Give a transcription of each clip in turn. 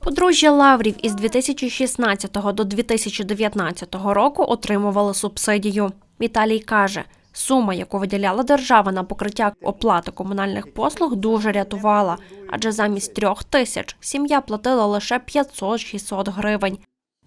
Подружжя Лаврів із 2016 до 2019 року отримували субсидію. Віталій каже, сума, яку виділяла держава на покриття оплати комунальних послуг, дуже рятувала, адже замість трьох тисяч сім'я платила лише 500-600 гривень.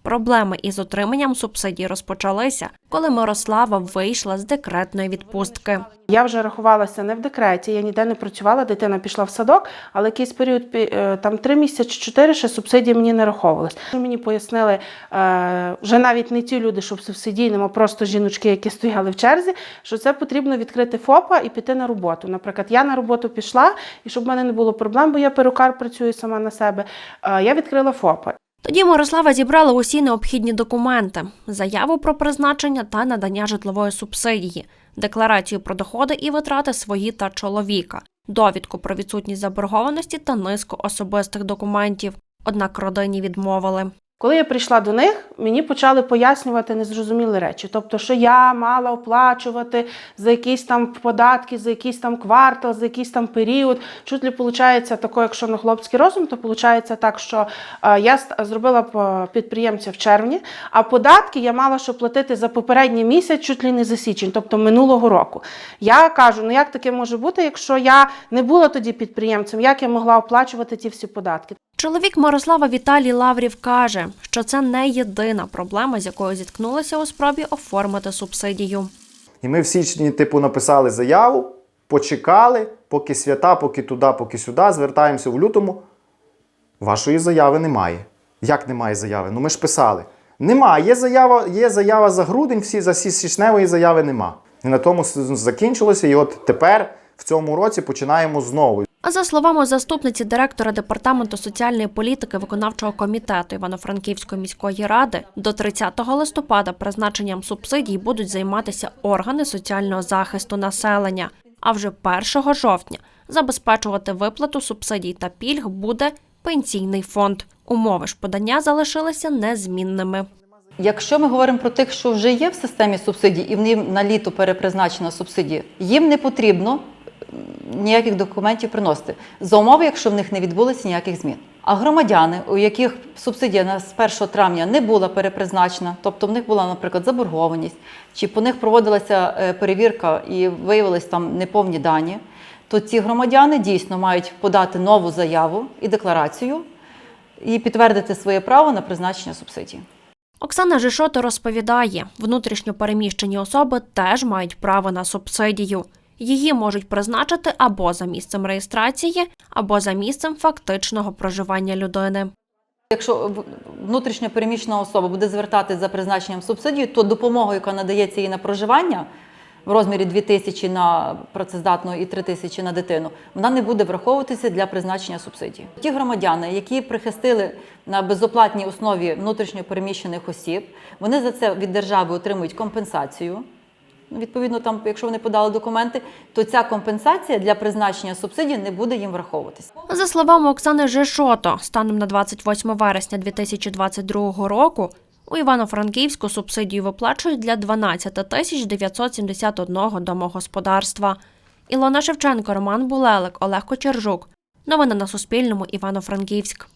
Проблеми із отриманням субсидій розпочалися, коли Мирослава вийшла з декретної відпустки. Я вже рахувалася не в декреті, я ніде не працювала, дитина пішла в садок, але якийсь період е, там три місяці чи чотири ще субсидії мені не раховувалися. Мені пояснили е, вже навіть не ті люди, що в субсидійному, а просто жіночки, які стояли в черзі, що це потрібно відкрити ФОПа і піти на роботу. Наприклад, я на роботу пішла, і щоб в мене не було проблем, бо я перукар працюю сама на себе. е, я відкрила ФОПа. Тоді Мирослава зібрала усі необхідні документи: заяву про призначення та надання житлової субсидії, декларацію про доходи і витрати свої та чоловіка, довідку про відсутність заборгованості та низку особистих документів. Однак родині відмовили. Коли я прийшла до них, мені почали пояснювати незрозумілі речі. Тобто, що я мала оплачувати за якісь там податки, за якийсь там квартал, за якийсь там період. Чуть ли виходить тако, якщо на хлопський розум, то виходить так, що е, я зробила підприємця в червні, а податки я мала що платити за попередній місяць, чуть ли не за січень, тобто минулого року. Я кажу, ну як таке може бути, якщо я не була тоді підприємцем, як я могла оплачувати ті всі податки? Чоловік Мирослава Віталій Лаврів каже, що це не єдина проблема, з якою зіткнулися у спробі оформити субсидію. І ми в січні, типу, написали заяву, почекали, поки свята, поки туди, поки сюди, звертаємося в лютому. Вашої заяви немає. Як немає заяви? Ну ми ж писали. Нема, є заява, є заява за грудень, всі за січневої заяви нема. І на тому закінчилося. І от тепер, в цьому році, починаємо знову. А за словами заступниці директора департаменту соціальної політики виконавчого комітету Івано-Франківської міської ради, до 30 листопада призначенням субсидій будуть займатися органи соціального захисту населення. А вже 1 жовтня забезпечувати виплату субсидій та пільг буде пенсійний фонд. Умови ж подання залишилися незмінними. Якщо ми говоримо про тих, що вже є в системі субсидій, і в ним на літо перепризначена субсидія, їм не потрібно ніяких документів приносити за умови, якщо в них не відбулося ніяких змін. А громадяни, у яких субсидія з 1 травня не була перепризначена, тобто в них була, наприклад, заборгованість, чи по них проводилася е, перевірка і виявились там неповні дані, то ці громадяни дійсно мають подати нову заяву і декларацію і підтвердити своє право на призначення субсидії. Оксана Жишото розповідає, внутрішньо переміщені особи теж мають право на субсидію. Її можуть призначити або за місцем реєстрації, або за місцем фактичного проживання людини. Якщо внутрішньо переміщена особа буде звертатись за призначенням субсидії, то допомога, яка надається їй на проживання в розмірі 2 тисячі на працездатного і 3 тисячі на дитину, вона не буде враховуватися для призначення субсидії. Ті громадяни, які прихистили на безоплатній основі внутрішньо переміщених осіб, вони за це від держави отримують компенсацію. Відповідно, там, якщо вони подали документи, то ця компенсація для призначення субсидії не буде їм враховуватися. За словами Оксани Жишото, станом на 28 вересня 2022 року у Івано-Франківську субсидію виплачують для 12 тисяч 971 домогосподарства. Ілона Шевченко, Роман Булелик, Олег Кочержук. Новини на Суспільному. Івано-Франківськ.